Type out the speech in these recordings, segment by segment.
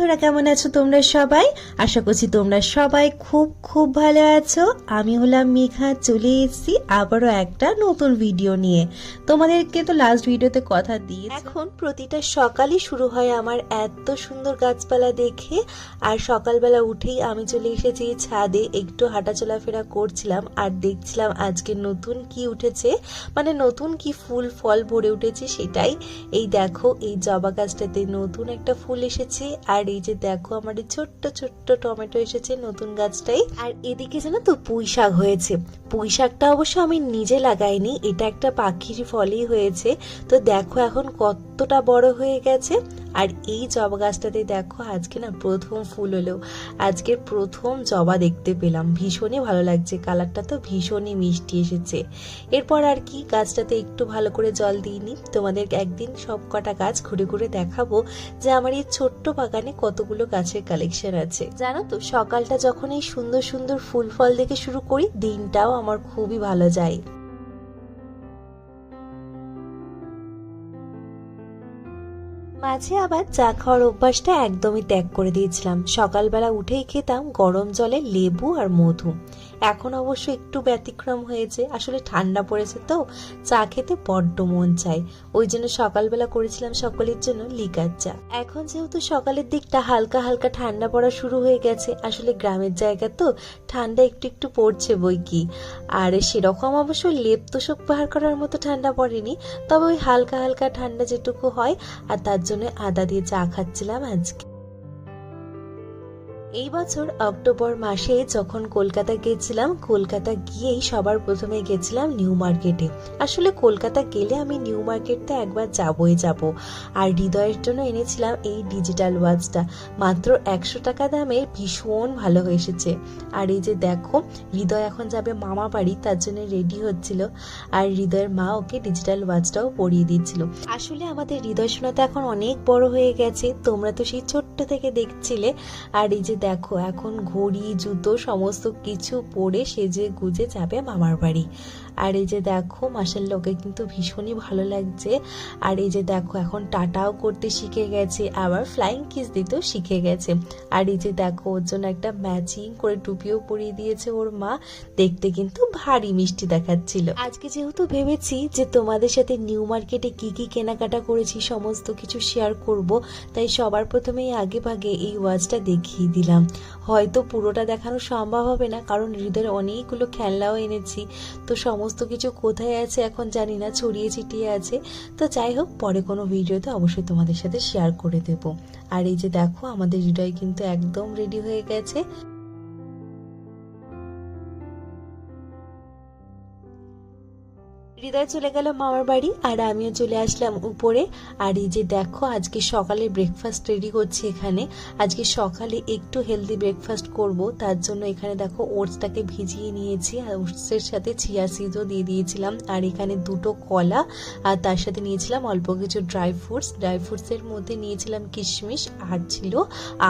বন্ধুরা কেমন আছো তোমরা সবাই? আশা করছি তোমরা সবাই খুব খুব ভালো আছো। আমি হলাম মেঘা, চলে এসেছি আবারও একটা নতুন ভিডিও নিয়ে। তোমাদেরকে তো লাস্ট ভিডিওতে কথা দিয়ে এখন প্রতিটা সকালই শুরু হয় আমার এত সুন্দর গাছপালা দেখে। আর সকালবেলা উঠেই আমি চলে এসেছি ছাদে, একটু হাঁটা চলাফেরা করছিলাম আর দেখছিলাম আজকে নতুন কি উঠেছে। মানে নতুন কি ফুল, ফল ভরে উঠেছে সেটাই। এই দেখো, এই জবা গাছটাতে নতুন একটা ফুল এসেছে। আর এই যে দেখো, আমার এই ছোট্ট ছোট্ট টমেটো এসেছে নতুন গাছটাই আর এদিকে জানো তো পুঁই শাক হয়েছে। পুঁই শাকটা অবশ্য আমি নিজে লাগাইনি, এটা একটা পাখির ফলই হয়েছে। তো দেখো এখন কতটা বড় হয়ে গেছে। আর এই জবা গাছটাতে দেখো আজকে না প্রথম ফুল হলো। আজকের প্রথম জবা দেখতে পেলাম। ভীষণই ভালো লাগছে, কালারটা তো ভীষণই মিষ্টি এসেছে। এরপর আর কি, গাছটাতে একটু ভালো করে জল দিইনি। তোমাদের একদিন সব কটা গাছ ঘুরে ঘুরে দেখাবো যে আমার এই ছোট্ট বাগানে কতগুলো গাছের কালেকশন আছে। জানো তো, সকালটা যখন এই সুন্দর সুন্দর ফুল ফল দেখে শুরু করি, দিনটাও আমার খুবই ভালো যায়। মাঝে আবার চা খাওয়ার অভ্যাসটা একদমই ত্যাগ করে দিয়েছিলাম। সকালবেলা উঠেই খেতাম গরম জলে লেবু আর মধু। এখন অবশ্য একটু ব্যতিক্রম হয়েছে, আসলে ঠান্ডা পড়েছে তো, চা খেতে বড্ড মন চায়। ওই জন্য সকালবেলা করেছিলাম সকলের জন্য লিকার চা। এখন যেহেতু সকালের দিকটা হালকা হালকা ঠান্ডা পড়া শুরু হয়ে গেছে, আসলে গ্রামের জায়গা তো, ঠান্ডা একটু একটু পড়ছে বই কি। আর সেরকম অবশ্য লেপ তোষক পাহাড় করার মতো ঠান্ডা পড়েনি, তবে ওই হালকা হালকা ঠান্ডা যেটুকু হয়, আর তার জন্য আদা দিয়ে চা খাচ্ছিলাম আজকে। এই বছর অক্টোবর মাসে যখন কলকাতা গেছিলাম, কলকাতা গিয়েই সবার প্রথমে গেছিলাম নিউ মার্কেটে। আসলে কলকাতা গেলে আমি নিউ মার্কেটটা একবার যাবই যাব। আর হৃদয়ের জন্য এনেছিলাম এই ডিজিটাল ওয়াচটা। মাত্র একশো টাকা দামের ভীষণ ভালো এসেছে। আর এই যে দেখো, হৃদয় এখন যাবে মামা বাড়ি, তার জন্য রেডি হচ্ছিল। আর হৃদয়ের মা ওকে ডিজিটাল ওয়াচটাও পরিয়ে দিচ্ছিল। আসলে আমাদের হৃদয় সোনা তো এখন অনেক বড় হয়ে গেছে। তোমরা তো সেই ছোট্ট থেকে দেখছিলে। আর এই যে দেখো, এখন ঘড়ি, জুতো, সমস্ত কিছু পরে সেজে গুজে যাবে মামার বাড়ি। আর এই যে দেখো মাসের লোকে কিন্তু ভীষণই ভালো লাগছে। আর এই যে দেখো, এখন টাটাও করতে শিখে গেছে, আবার ফ্লাইং কিস দিতেও শিখে গেছে। আর এই যে দেখো, ওর জন্য একটা ম্যাচিং করে টুপিও পরিয়ে দিয়েছে ওর মা। দেখতে কিন্তু ভারী মিষ্টি দেখাচ্ছিল। আজকে যেহেতু ভেবেছি যে তোমাদের সাথে নিউ মার্কেটে কি কি কেনাকাটা করেছি, সমস্ত কিছু শেয়ার করব, তাই সবার প্রথমেই আগে ভাগে এই ওয়াচটা দেখিয়ে দিলাম। হয়তো পুরোটা দেখানো সম্ভব হবে না, কারণ হৃদয়ের অনেকগুলো খেলনাও এনেছি। তো সমস্ত কিছু কোথায় আছে এখন জানি না, ছড়িয়ে ছিটিয়ে আছে। তো যাই হোক, পরে কোনো ভিডিওতে অবশ্যই তোমাদের সাথে শেয়ার করে দেব। আর এই যে দেখো, আমাদের হৃদয় কিন্তু একদম রেডি হয়ে গেছে। হৃদয় চলে গেল মামার বাড়ি, আর আমিও চলে আসলাম উপরে। আর এই যে দেখো, আজকে সকালে ব্রেকফাস্ট রেডি করছি এখানে। আজকে সকালে একটু হেলদি ব্রেকফাস্ট করব, তার জন্য এখানে দেখো ওটসটাকে ভিজিয়ে নিয়েছি, আর ওটসের সাথে চিয়া সিজও দিয়ে দিয়েছিলাম। আর এখানে দুটো কলা, আর তার সাথে নিয়েছিলাম অল্প কিছু ড্রাই ফ্রুটস ড্রাই ফ্রুটসের মধ্যে নিয়েছিলাম কিশমিশ, আর ছিল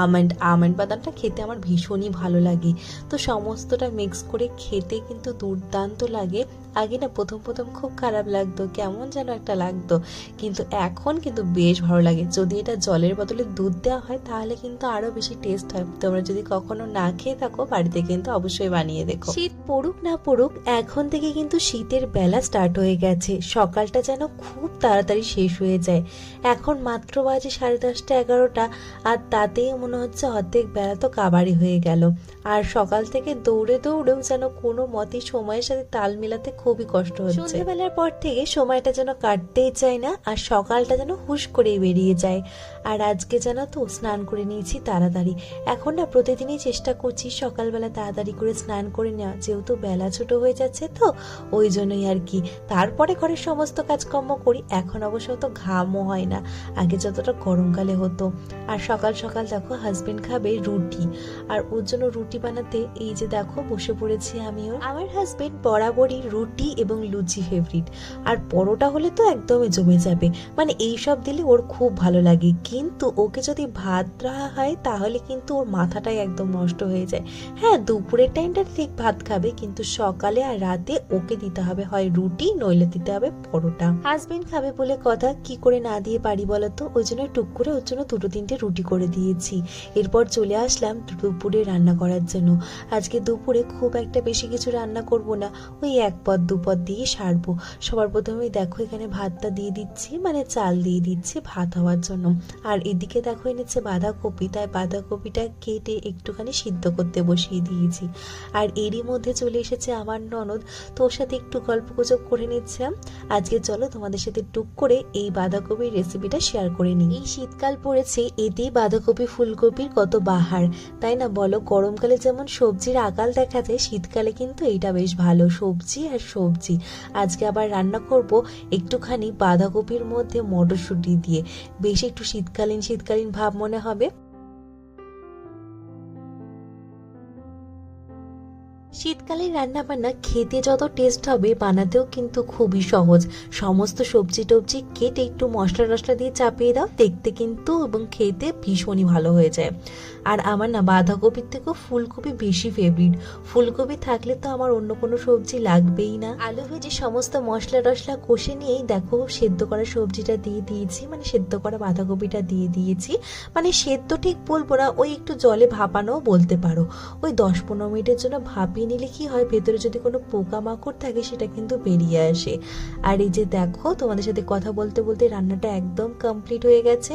আমন্ড আমন্ড বাদামটা খেতে আমার ভীষণই ভালো লাগে। তো সমস্তটা মিক্স করে খেতে কিন্তু দুর্দান্ত লাগে। আগে না প্রথম প্রথম খুব খারাপ লাগতো, কেমন যেন একটা লাগতো। কিন্তু এখন কিন্তু বেশ ভালো লাগে। যদি এটা জলের বদলে দুধ দেওয়া হয়, তাহলে কিন্তু আরও বেশি টেস্ট হয়। তোমরা যদি কখনো না খেয়ে থাকো, বাড়িতে কিন্তু অবশ্যই বানিয়ে দেখো। শীত পড়ুক না পড়ুক, এখন থেকে কিন্তু শীতের বেলা স্টার্ট হয়ে গেছে। সকালটা যেন খুব তাড়াতাড়ি শেষ হয়ে যায়। এখন মাত্র বাজে সাড়ে দশটা এগারোটা, আর তাতেই মনে হচ্ছে অর্ধেক বেলা তো কাবারি হয়ে গেল। আর সকাল থেকে দৌড়ে দৌড়েও যেন কোনো মতে সময়ের সাথে তাল মেলাতে খুবই কষ্ট হচ্ছে। সন্ধ্যেবেলার পর থেকে সময়টা যেন কাটতেই চায় না আর সকালটা যেন হুশ করেই বেরিয়ে যায়। আর আজকে যেন তো স্নান করে নিয়েছি তাড়াতাড়ি। এখন না প্রতিদিনই চেষ্টা করছি সকালবেলা তাড়াতাড়ি করে স্নান করে নেওয়া। যেহেতু বেলা ছোট হয়ে যাচ্ছে তো, ওই জন্যই আর কি। তারপরে ঘরের সমস্ত কাজকর্ম করি, এখন অবশ্য তো ঘামও হয় না। আগে যতটা গরমকালে হতো। আর সকাল সকাল দেখো হাজবেন্ড খাবে রুটি। আর ওর জন্য রুটি রুটি বানাতে, এই যে দেখো, বসে পড়েছি আমিও আমার হাজবেন্ড বরাবরই রুটি এবং লুচি ফেভারিট আর পরোটা হলে তো একদমই জমে যাবে। মানে এই সব দিলে ওর খুব ভালো লাগে। কিন্তু ওকে যদি ভাত দেওয়া হয়, তাহলে কিন্তু ওর মাথাটাই একদম নষ্ট হয়ে যায়। হ্যাঁ দুপুরের টাইমটা ঠিক ভাত খাবে, কিন্তু সকালে আর রাতে ওকে দিতে হবে হয় রুটি, নইলে দিতে হবে পরোটা। হাজবেন্ড খাবে বলে কথা, কি করে না দিয়ে পারি বলতো ওই জন্য টুক করে ওর জন্য দুটো তিনটে রুটি করে দিয়েছি। এরপর চলে আসলাম দুপুরে রান্না করার জন্য। আজকে দুপুরে খুব একটা বেশি কিছু রান্না করব না। ওই এক পদ, দু পদ দিয়ে সারবো। সবার প্রথমে দেখো এখানে ভাতটা দিয়ে দিচ্ছি মানে চাল দিয়ে দিচ্ছি ভাত হওয়ার জন্য। আর এদিকে দেখো এনেছে বাঁধাকপি, তাই বাঁধাকপিটা কেটে একটুখানি সিদ্ধ করতে বসিয়ে দিয়েছি। আর এরই মধ্যে চলে এসেছে আমার ননদ। তো ওর সাথে একটু গল্প গুজব করে নিচ্ছিলাম। আজকে চলো তোমাদের সাথে টুক করে এই বাঁধাকপির রেসিপিটা শেয়ার করে নিই। এই শীতকাল পড়েছে, এতেই বাঁধাকপি, ফুলকপির কত বাহার, তাই না বলো? গরমকালে যেমন সবজির আকাল দেখা যায়, শীতকালে কিন্তু এটা বেশ ভালো, সবজি আর সবজি। আজকে আবার রান্না করব একটুখানি বাঁধাকপির মধ্যে মটরশুঁটি দিয়ে। বেশ একটু শীতকালীন শীতকালীন ভাব মনে হবে। শীতকালীন রান্না বান্না খেতে যত টেস্ট হবে, বানাতেও কিন্তু খুবই সহজ। সমস্ত সবজি টবজি কেটে একটু মশলা টশলা দিয়ে চাপিয়ে দাও, দেখতে কিন্তু এবং খেতে ভীষণই ভালো হয়ে যায়। আর আমার না বাঁধাকপির থেকেও ফুলকপি বেশি ফেভারিট ফুলকপি থাকলে তো আমার অন্য কোনো সবজি লাগবেই না। আলু ভেজে সমস্ত মশলা টশলা কষে নিয়েই দেখো সেদ্ধ করা সবজিটা দিয়ে দিয়েছি মানে সেদ্ধ করা বাঁধাকপিটা দিয়ে দিয়েছি। মানে সেদ্ধ ঠিক বলব না, ওই একটু জলে ভাপানো বলতে পারো। ওই দশ পনেরো মিনিটের জন্য ভাপিয়ে নিলে কি হয়? ভেতরে যদি কোনো পোকামাকড় থাকে, সেটা কিন্তু বেরিয়ে আসে। আর এই যে দেখো, তোমাদের সাথে কথা বলতে বলতে রান্নাটা একদম কমপ্লিট হয়ে গেছে।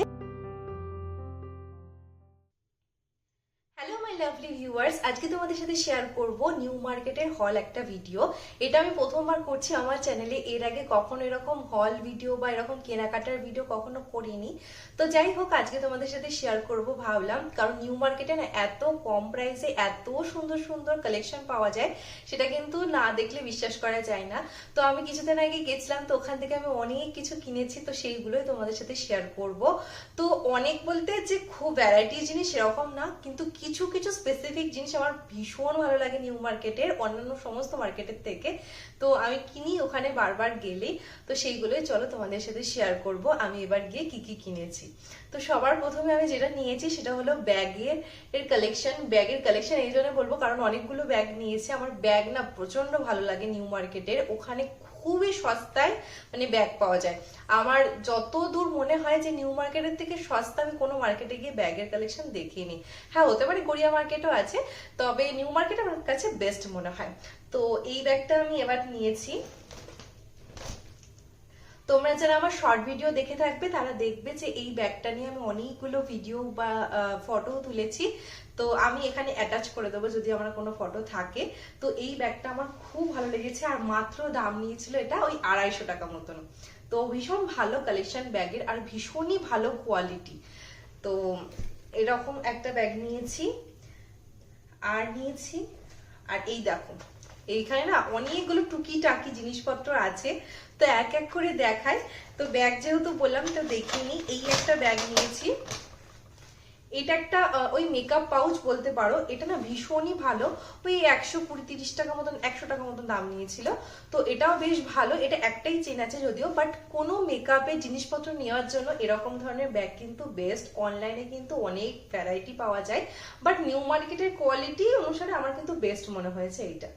ভিউয়ার্স আজকে তোমাদের সাথে শেয়ার করব নিউ মার্কেটের হল একটা ভিডিও এটা আমি প্রথমবার করছি আমার চ্যানেলে এর আগে কখনো এরকম হল ভিডিও বা এরকম কেনাকাটার ভিডিও কখনো করিনি। তো যাই হোক, আজকে তোমাদের সাথে শেয়ার করব ভাবলাম। কারণ নিউ মার্কেটে না এত কম প্রাইসে এত সুন্দর সুন্দর কালেকশন পাওয়া যায়, সেটা কিন্তু না দেখলে বিশ্বাস করা যায় না। তো আমি কিছুদিন আগে গেছিলাম, তো ওখান থেকে আমি অনেক কিছু কিনেছি, তো সেইগুলোই তোমাদের সাথে শেয়ার করব। তো অনেক বলতে যে খুব ভ্যারাইটি জিনিস এরকম না, কিন্তু কিছু কিছু স্পেসিফিক জিনিস আমার ভীষণ ভালো লাগে নিউ মার্কেটের অন্যান্য সমস্ত মার্কেটের থেকে। তো আমি কিনি, ওখানে বারবার গেলেই। তো সেইগুলোই চলো তোমাদের সাথে শেয়ার করব। আমি এবার গিয়ে কি কি কিনেছি। তো সবার প্রথমে আমি যেটা নিয়েছি, সেটা হলো ব্যাগের এর কালেকশন ব্যাগের কালেকশন এই জন্য বলব, কারণ অনেকগুলো ব্যাগ নিয়েছি। আমার ব্যাগ না প্রচণ্ড ভালো লাগে নিউ মার্কেটের ওখানে খুবই সস্তায় মানে ব্যাগ পাওয়া যায়। আমার যত দূর মনে হয় যে নিউ মার্কেটের থেকে সস্তা আমি কোনো মার্কেটে গিয়ে ব্যাগের কালেকশন দেখিনি। হ্যাঁ হতে পারে গড়িয়া মার্কেটও আছে, তবে নিউ মার্কেট আমার কাছে বেস্ট মনে হয়। তো এই ব্যাগটা আমি এবার নিয়েছি। তোমরা যারা আমার শর্ট ভিডিও দেখে থাকবে, তারা দেখবে যে এই ব্যাগটা নিয়ে আমি অনেকগুলো ভিডিও বা ফটো তুলেছি। তো আমি এখানে অ্যাটাচ করে দেবো যদি আমার কোনো ফটো থাকে। তো এই ব্যাগটা আমার খুব ভালো লেগেছে, আর মাত্র দাম নিয়েছিল এটা ওই আড়াইশো টাকা মতন। তো ভীষণ ভালো কালেকশন ব্যাগের, আর ভীষণই ভালো কোয়ালিটি তো এরকম একটা ব্যাগ নিয়েছি। আর নিয়েছি, আর এই দেখো। এইখানে না অনেকগুলো টুকি টাকি জিনিসপত্র আছে। তো এক এক করে দেখাই। তো ব্যাগ যেহেতু বললাম, তো দেখিনি এই একটা ব্যাগ নিয়েছি। এটা একটা ওই মেকআপ পাউচ বলতে পারো। এটা না ভীষণই ভালো। ওই একশো কুড়ি, তিরিশ টাকা মতন, একশো টাকা মতন দাম নিয়েছিল। তো এটাও বেশ ভালো। এটা একটাই চেন আছে যদিও বাট কোনো মেকআপের জিনিসপত্র নেওয়ার জন্য এরকম ধরনের ব্যাগ কিন্তু বেস্ট অনলাইনে কিন্তু অনেক ভ্যারাইটি পাওয়া যায়। বাট নিউ মার্কেটের কোয়ালিটি অনুসারে আমার কিন্তু বেস্ট মনে হয়েছে এইটা।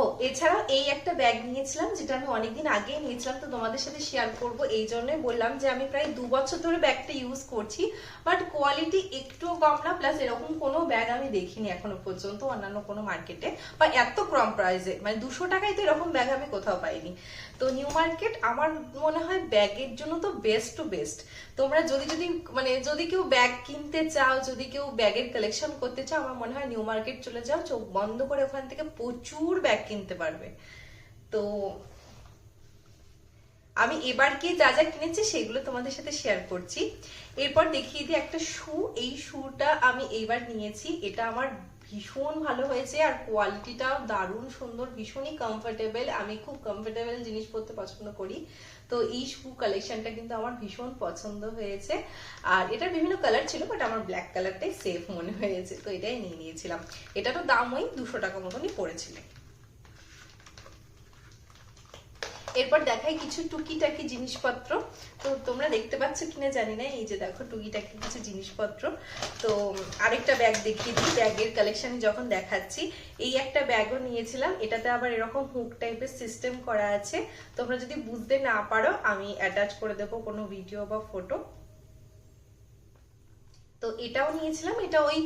ও, এছাড়াও এই একটা ব্যাগ নিয়েছিলাম, যেটা আমি অনেকদিন আগে নিয়েছিলাম, তো তোমাদের সাথে শেয়ার করব এই জন্যই বললাম যে আমি প্রায় দু বছর ধরে ব্যাগটা ইউজ করছি বাট কোয়ালিটি একটুও কম না প্লাস এরকম কোনো ব্যাগ আমি দেখিনি এখনও পর্যন্ত অন্যান্য কোনো মার্কেটে বা এত কম প্রাইসে মানে দুশো টাকায় তো এরকম ব্যাগ আমি কোথাও পাইনি। তো নিউ মার্কেট আমার মনে হয় ব্যাগের জন্য তো বেস্ট টু বেস্ট তোমরা যদি যদি মানে যদি কেউ ব্যাগ কিনতে চাও, যদি কেউ ব্যাগের কালেকশন করতে চাও, আমার মনে হয় নিউ মার্কেট চলে যাও, চোখ বন্ধ করে ওখান থেকে প্রচুর ব্যাগ কিনতে পারবে। তো আমি এবার কি যা যা কিনেছি সেগুলো তোমাদের সাথে শেয়ার করছি। এরপর দেখিয়ে দিই একটা শু। এই শুটা আমি এইবার নিয়েছি। এটা আমার ভীষণ ভালো হয়েছে আর কোয়ালিটিটাও দারুণ সুন্দর, ভীষণই কমফোর্টেবল আমি খুব কমফোর্টেবল জিনিস পরতে পছন্দ করি। তো এই শু কালেকশনটা কিন্তু আমার ভীষণ পছন্দ হয়েছে। আর এটার বিভিন্ন কালার ছিল বাট আমার ব্ল্যাক কালারটাই সেফ মনে হয়েছে। তো এটাই নিয়ে নিয়েছিলাম। এটারও দাম ওই দুশো টাকা মতনই পড়েছিল। এরপর দেখাই কিছু টুকিটাকি জিনিসপত্র। তো তোমরা দেখতে পাচ্ছ কিনা জানি না, এই যে দেখো টুকিটাকি কিছু জিনিসপত্র। তো আরেকটা ব্যাগ দেখিয়ে দিই ব্যাগের কালেকশন যখন দেখাচ্ছি, এই একটা ব্যাগও নিয়েছিলাম, এটাতে আবার এরকম হুক টাইপের সিস্টেম করা আছে। তোমরা যদি বুঝতে না পারো, আমি অ্যাটাচ করে দেবো কোনো ভিডিও বা ফটো তো এটাও নিয়েছিলাম, এটা ওই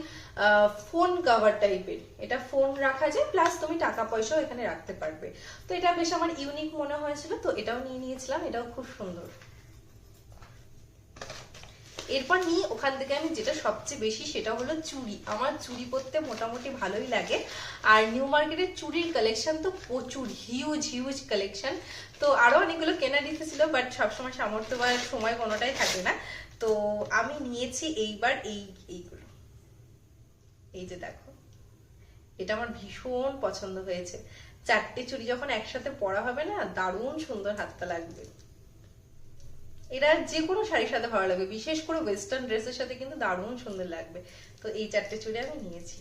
ফোন কভার টাইপের এটা ফোন রাখা যায় প্লাস তুমি টাকা পয়সাও এখানে রাখতে পারবে। তো এটা বেশ আমার ইউনিক মনে হয়েছিল, তো এটাও নিয়ে নিয়েছিলাম, এটাও খুব সুন্দর। এরপর নিয়ে ওখান থেকে আমি যেটা সবচেয়ে বেশি, সেটা হলো চুড়ি। আমার চুড়ি পরতে মোটামুটি ভালোই লাগে। আর নিউ মার্কেটের চুড়ির কালেকশন তো প্রচুর হিউজ হিউজ কালেকশন তো আরও অনেকগুলো কেনার ইচ্ছে ছিল বাট সবসময় সামর্থ্য বা সময় কোনোটাই থাকে না। তো আমি নিয়েছি এইবার এই, এইগুলো। এই যে দেখো, এটা আমার ভীষণ পছন্দ হয়েছে। চারটে চুড়ি যখন একসাথে পরা হবে না, দারুণ সুন্দর হাতটা লাগবে। এরা যে কোনো শাড়ির সাথে ভালো লাগবে, বিশেষ করে ওয়েস্টার্ন ড্রেসের সাথে কিন্তু দারুণ সুন্দর লাগবে। তো এই চারটে চুড়ি আমি নিয়েছি।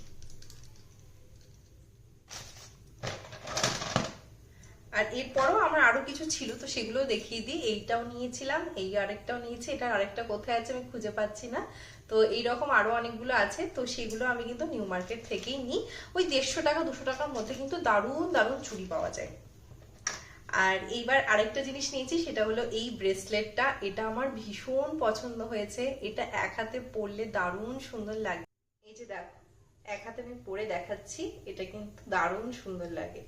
আর এরপরও আমার আরও কিছু ছিল, তো সেগুলো দেখিয়ে দিই। এইটাও নিয়েছিলাম, এই আরেকটাও নিয়েছি, এটা আরেকটা কোথায় আছে আমি খুঁজে পাচ্ছি না। তো এইরকম আরও অনেকগুলো আছে, তো সেগুলো আমি কিন্তু নিউ মার্কেট থেকেই নিই। ওই দেড়শো টাকা, দুশো টাকার মধ্যে কিন্তু দারুণ দারুণ চুড়ি পাওয়া যায়। আর এইবার আরেকটা জিনিস নিয়েছি, সেটা হলো এই ব্রেসলেটটা। এটা আমার ভীষণ পছন্দ হয়েছে। এটা এক হাতে পরলে দারুণ সুন্দর লাগে। এই যে দেখো, এক হাতে আমি পরে দেখাচ্ছি, এটা কিন্তু দারুণ সুন্দর লাগে।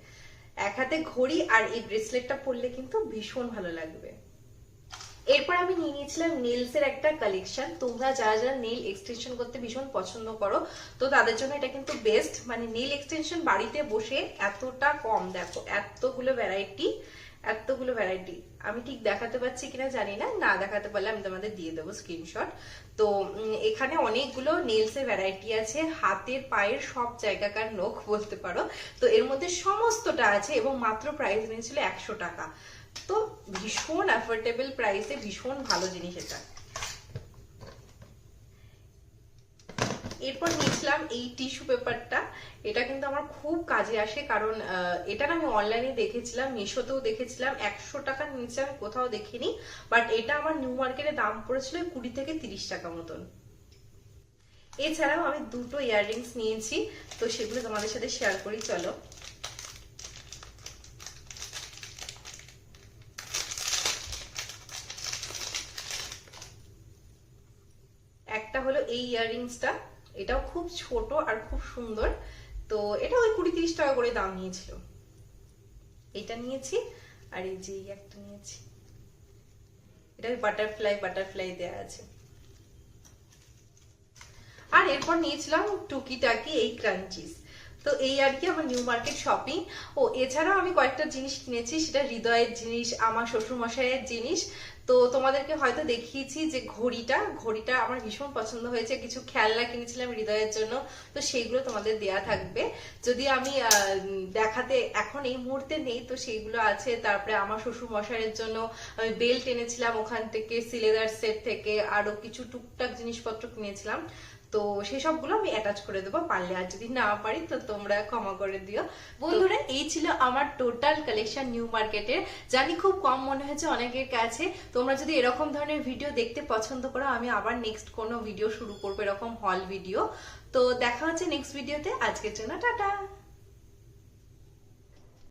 এক হাতে ঘড়ি আর এই ব্রেসলেটটা পরলে কিন্তু ভীষণ ভালো লাগবে। এরপর আমি নিয়ে নিয়েছিলাম নেলস এর একটা কালেকশন তোমরা যারা যারা নেল এক্সটেনশন করতে ভীষণ পছন্দ করো, তো তাদের জন্য এটা কিন্তু বেস্ট মানে নেল এক্সটেনশন বাড়িতে বসে এতটা কম, দেখো, এতগুলো ভ্যারাইটি এতগুলো ভ্যারাইটি আমি ঠিক দেখাতে পারছি কিনা জানি না না দেখাতে পারলে আমি তোমাদের দিয়ে দেবো স্ক্রিনশট তো এখানে অনেকগুলো নেলসের ভ্যারাইটি আছে, হাতের, পায়ের সব জায়গাকার নখ বলতে পারো। তো, এর মধ্যে সমস্তটা আছে এবং মাত্র প্রাইস নিয়েছিল একশো টাকা। তো, ভীষণ অ্যাফোর্ডেবল প্রাইসে ভীষণ ভালো জিনিস এটা। এরপর নিয়েছিলাম এই টিস্যু পেপারটা। এটা কিন্তু আমার খুব কাজে আসে, কারণ এটা না আমি অনলাইনে দেখেছিলাম, মিশোতেও দেখেছিলাম। একশো টাকার নিচে আমি কোথাও দেখিনি, বাট এটা আমার নিউ মার্কেটে দাম পড়েছিল কুড়ি থেকে তিরিশ টাকা মতন। এছাড়াও আমি দুটো ইয়াররিংস নিয়েছি, তো সেগুলো তোমাদের সাথে শেয়ার করি, চলো। একটা হলো এই ইয়াররিংসটা। এটাও খুব ছোট আর খুব সুন্দর। তো এটা ওই কুড়ি তিরিশ টাকা করে দাম নিয়েছিল। এটা নিয়েছি আর এই যে একটা নিয়েছি। এটা বাটারফ্লাই বাটারফ্লাই দেয়া আছে। আর এরপর নিয়েছিলাম টুকিটাকি এই ক্রাঞ্চিস তো এই আর কি আমার নিউ মার্কেট শপিং ও, এছাড়াও আমি কয়েকটা জিনিস কিনেছি। সেটা হৃদয়ের জিনিস, আমার শ্বশুর মশাইয়ের জিনিস। তো তোমাদেরকে হয়তো দেখিয়েছি যে ঘড়িটা ঘড়িটা আমার ভীষণ পছন্দ হয়েছে। কিছু খেলনা কিনেছিলাম হৃদয়ের জন্য, তো সেইগুলো তোমাদের দেয়া থাকবে। যদি আমি দেখাতে এখন এই মুহূর্তে নেই, তো সেইগুলো আছে। তারপরে আমার শ্বশুর মশারের জন্য আমি বেল্ট এনেছিলাম ওখান থেকে, সিলেদার সেট থেকে, আরও কিছু টুকটাক জিনিসপত্র কিনেছিলাম। তো সেই সবগুলো আমি অ্যাটাচ করে দেবো পারলে আর যদি না পারি তো তোমরা ক্ষমা করে দিও। বন্ধুরা এই ছিল আমার টোটাল কালেকশন নিউ মার্কেটের জানি খুব কম মনে হয়েছে অনেকের কাছে। তোমরা যদি এরকম ধরনের ভিডিও দেখতে পছন্দ করো আমি আবার নেক্সট কোনো ভিডিও শুরু করব এরকম হল ভিডিও তো দেখা হচ্ছে নেক্সট ভিডিওতে আজকের জন্য টাটা!